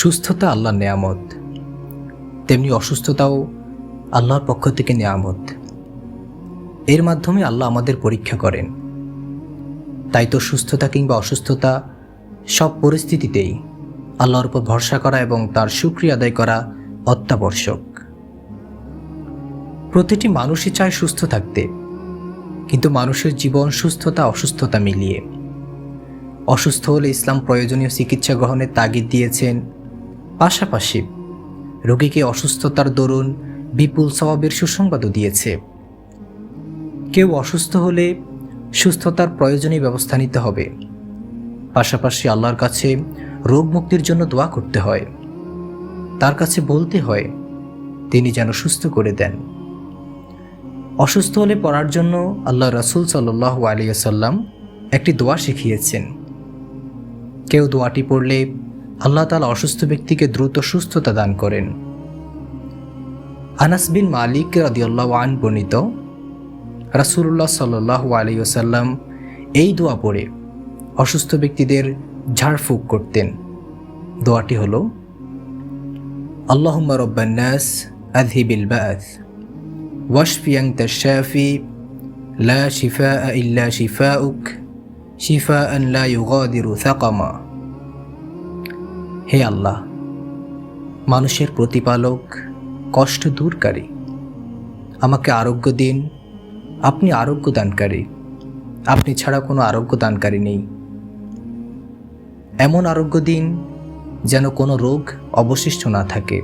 সুস্থতা আল্লাহর নেয়ামত, তেমনি অসুস্থতাও আল্লাহর পক্ষ থেকে নেয়ামত। এর মাধ্যমে আল্লাহ আমাদের পরীক্ষা করেন। তাই তো সুস্থতা কিংবা অসুস্থতা সব পরিস্থিতিতেই আল্লাহর উপর ভরসা করা এবং তার সুক্রিয়া আদায় করা অত্যাবশ্যক। প্রতিটি মানুষই চায় সুস্থ থাকতে, কিন্তু মানুষের জীবন সুস্থতা, অসুস্থতা মিলিয়ে। অসুস্থ হলে ইসলাম প্রয়োজনীয় চিকিৎসা গ্রহণের তাগিদ দিয়েছেন পাশাপাশি রোগীকে অসুস্থতার দরুন বিপুল স্বভাবের সুসংবাদও দিয়েছে। কেউ অসুস্থ হলে সুস্থতার প্রয়োজনীয় ব্যবস্থা নিতে হবে। পাশাপাশি আল্লাহর কাছে রোগ মুক্তির জন্য দোয়া করতে হয়। তার কাছে বলতে হয়, তিনি যেন সুস্থ করে দেন। অসুস্থ হলে পড়ার জন্য আল্লাহ রসুল সাল্লাহ আলিয়াল্লাম একটি দোয়া শিখিয়েছেন। কেউ দোয়াটি পড়লে আল্লাহ তালা অসুস্থ ব্যক্তিকে দ্রুত সুস্থতা দান করেন। আনাস বিন মালিক রাদিউল্লাহ আন বর্ণিত রাসুল্লাহ সাল্লাহ আলিয়াল্লাম এই দোয়া পড়ে অসুস্থ ব্যক্তিদের ঝাড়ফুঁক করতেন। দোয়াটি হল, আল্লাহুম্মা রব্বান্নাস আযহিবিল বা'থ ওয়াশফি আনতা শাফি, লা শিফা ইল্লা শিফাউক, শিফাআন লা ইউগাদিরু সাকামা। হে আল্লাহ, মানুষের প্রতিপালক কষ্ট দূরকারী। আমাকে আরোগ্য দিন, আপনি আরোগ্য দানকারী। আপনি ছাড়া কোনো আরোগ্য দানকারী নেই। এমন আরোগ্য দিন যেন কোনো রোগ অবশিষ্ট না থাকে।